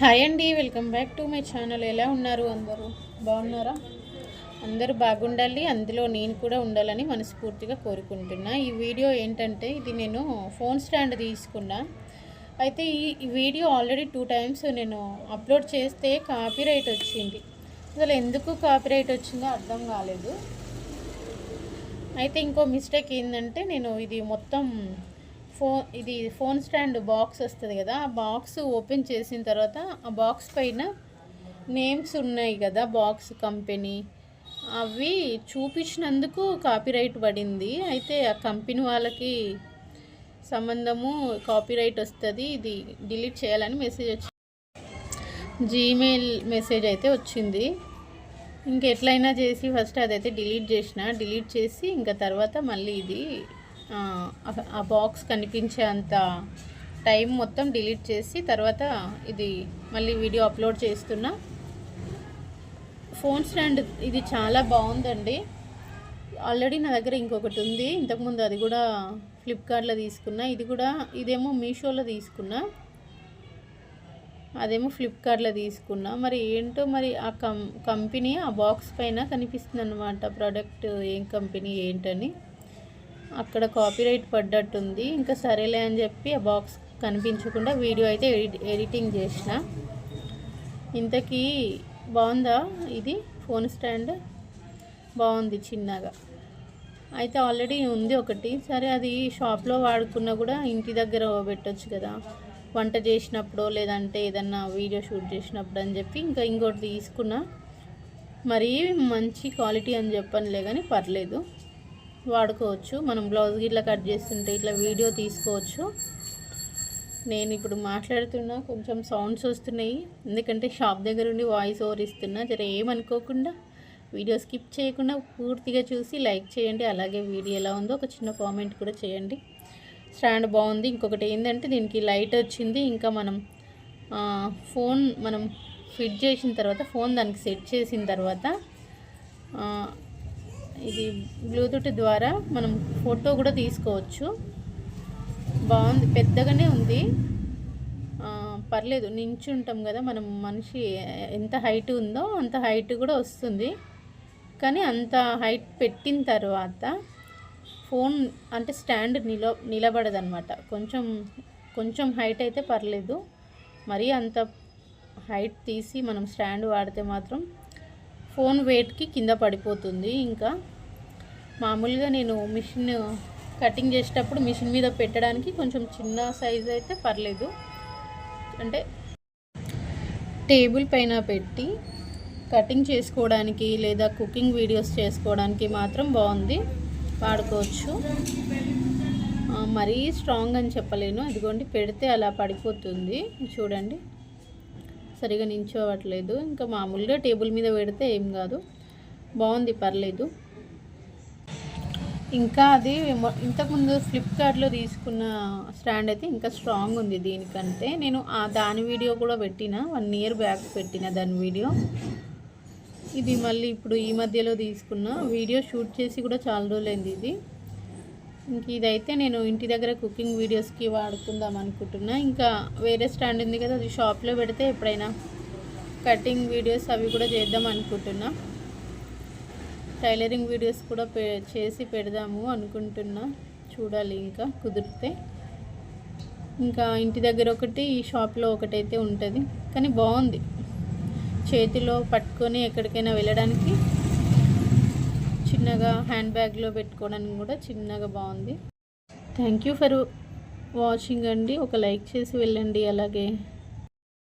Hi అండి welcome back to my channel. ఎలా ఉన్నారు అందరూ? బాగున్నారా? అందరూ బాగుండాలి. అందులో నేను కూడా ఉండాలని మనస్ఫూర్తిగా కోరుకుంటున్నా. ఈ వీడియో ఏంటంటే ఇది నేను ఫోన్ స్టాండ్ తీసుకున్నా. అయితే ఈ వీడియో ఆల్రెడీ టూ టైమ్స్ నేను అప్లోడ్ చేస్తే కాపీరైట్ వచ్చింది. అసలు ఎందుకు కాపీరైట్ వచ్చిందో అర్థం కాలేదు. అయితే ఇంకో మిస్టేక్ ఏంటంటే నేను ఇది మొత్తం ఫోన్ ఇది ఫోన్ స్టాండ్ బాక్స్ వస్తుంది కదా ఆ బాక్స్ ఓపెన్ చేసిన తర్వాత ఆ బాక్స్ పైన నేమ్స్ ఉన్నాయి కదా బాక్స్ కంపెనీ. అవి చూపించినందుకు కాపీరైట్ పడింది. అయితే ఆ కంపెనీ వాళ్ళకి సంబంధము కాపీరైట్ వస్తుంది. ఇది డిలీట్ చేయాలని మెసేజ్ వచ్చింది జీమెయిల్ మెసేజ్ అయితే వచ్చింది. ఇంకెట్లయినా చేసి ఫస్ట్ అదైతే డిలీట్ చేసిన డిలీట్ చేసి ఇంకా తర్వాత మళ్ళీ ఇది ఆ, బాక్స్ కనిపించేంత టైం మొత్తం డిలీట్ చేసి తర్వాత ఇది మళ్ళీ వీడియో అప్లోడ్ చేస్తున్నా. ఫోన్ స్టాండ్ ఇది చాలా బాగుందండి. ఆల్రెడీ నా దగ్గర ఇంకొకటి ఉంది. ఇంతకుముందు అది కూడా ఫ్లిప్కార్ట్లో తీసుకున్నా. ఇది కూడా ఇదేమో మీషోలో తీసుకున్నా. అదేమో ఫ్లిప్కార్ట్లో తీసుకున్నా. మరి ఏంటో మరి ఆ కం కంపెనీ ఆ బాక్స్ పైన కనిపిస్తుంది అనమాట ప్రోడక్ట్ ఏం కంపెనీ ఏంటని. అక్కడ కాపీరైట్ పడ్డట్టుంది. ఇంకా సరేలే అని చెప్పి ఆ బాక్స్ కనిపించకుండా వీడియో అయితే ఎడిట్ ఎడిటింగ్ చేసిన. ఇంతకీ బాగుందా? ఇది ఫోన్ స్టాండ్ బాగుంది చిన్నగా. అయితే ఆల్రెడీ ఉంది ఒకటి. సరే అది షాప్లో వాడుకున్నా కూడా ఇంటి దగ్గర పెట్టచ్చు కదా. వంట చేసినప్పుడు లేదంటే ఏదన్నా వీడియో షూట్ చేసినప్పుడు అని చెప్పి ఇంకా ఇంకోటి తీసుకున్నా. మరీ మంచి క్వాలిటీ అని చెప్పనులే కానీ పర్లేదు. వాడుకోవచ్చు. మనం బ్లౌజ్ గిట్లా కట్ చేస్తుంటే ఇట్లా వీడియో తీసుకోవచ్చు. నేను ఇప్పుడు మాట్లాడుతున్నా కొంచెం సౌండ్స్ వస్తున్నాయి. ఎందుకంటే షాప్ దగ్గర ఉండి వాయిస్ ఓవర్ ఇస్తున్నా జర ఏమనుకోకుండా వీడియో స్కిప్ చేయకుండా పూర్తిగా చూసి లైక్ చేయండి. అలాగే వీడియో ఎలా ఉందో ఒక చిన్న కామెంట్ కూడా చేయండి. స్టాండ్ బాగుంది. ఇంకొకటి ఏంటంటే దీనికి లైట్ వచ్చింది. ఇంకా మనం ఫోన్ మనం ఫిట్ చేసిన తర్వాత ఫోన్ దానికి సెట్ చేసిన తర్వాత ఇది బ్లూటూత్ ద్వారా మనం ఫోటో కూడా తీసుకోవచ్చు. బాగుంది పెద్దగానే ఉంది. పర్లేదు నించుంటాం కదా మనం మనిషి ఎంత హైట్ ఉందో అంత హైట్ కూడా వస్తుంది. కానీ అంత హైట్ పెట్టిన తర్వాత ఫోన్ అంటే స్టాండ్ నిల నిలబడదనమాట కొంచెం కొంచెం హైట్ అయితే పర్లేదు. మరీ అంత హైట్ తీసి మనం స్టాండ్ వాడితే మాత్రం ఫోన్ వెయిట్కి కింద పడిపోతుంది. ఇంకా మామూలుగా నేను మిషన్ కటింగ్ చేసేటప్పుడు మిషన్ మీద పెట్టడానికి కొంచెం చిన్న సైజ్ అయితే పర్లేదు. అంటే టేబుల్ పైన పెట్టి కటింగ్ చేసుకోవడానికి లేదా కుకింగ్ వీడియోస్ చేసుకోవడానికి మాత్రం బాగుంది. వాడుకోవచ్చు. మరీ స్ట్రాంగ్ అని చెప్పలేను. అదిగోండి పెడితే అలా పడిపోతుంది. చూడండి. సరిగా నించోవట్లేదు. ఇంకా మామూలుగా టేబుల్ మీద పెడితే ఏం కాదు. బాగుంది పర్లేదు. ఇంకా అది ఇంతకుముందు ఫ్లిప్కార్ట్లో తీసుకున్న స్టాండ్ అయితే ఇంకా స్ట్రాంగ్ ఉంది దీనికంటే. నేను ఆ దాని వీడియో కూడా పెట్టిన వన్ ఇయర్ బ్యాక్ పెట్టిన దాని వీడియో. ఇది మళ్ళీ ఇప్పుడు ఈ మధ్యలో తీసుకున్న. వీడియో షూట్ చేసి కూడా చాలా రోజులైంది ఇది. ఇంక ఇదైతే నేను ఇంటి దగ్గర కుకింగ్ వీడియోస్కి వాడుకుందాం అనుకుంటున్నా. ఇంకా వేరే స్టాండ్ ఉంది కదా అది షాప్లో పెడితే ఎప్పుడైనా కటింగ్ వీడియోస్ అవి కూడా చేద్దాం అనుకుంటున్నా. టైలరింగ్ వీడియోస్ కూడా పె చేసి పెడదాము అనుకుంటున్నా. చూడాలి ఇంకా కుదిరితే. ఇంకా ఇంటి దగ్గర ఒకటి ఈ షాప్లో ఒకటైతే ఉంటుంది. కానీ బాగుంది. చేతిలో పట్టుకొని ఎక్కడికైనా వెళ్ళడానికి చిన్నగా హ్యాండ్ బ్యాగ్లో పెట్టుకోవడానికి కూడా చిన్నగా బాగుంది. థ్యాంక్ యూ ఫర్ వాచింగ్ అండి. ఒక లైక్ చేసి వెళ్ళండి. అలాగే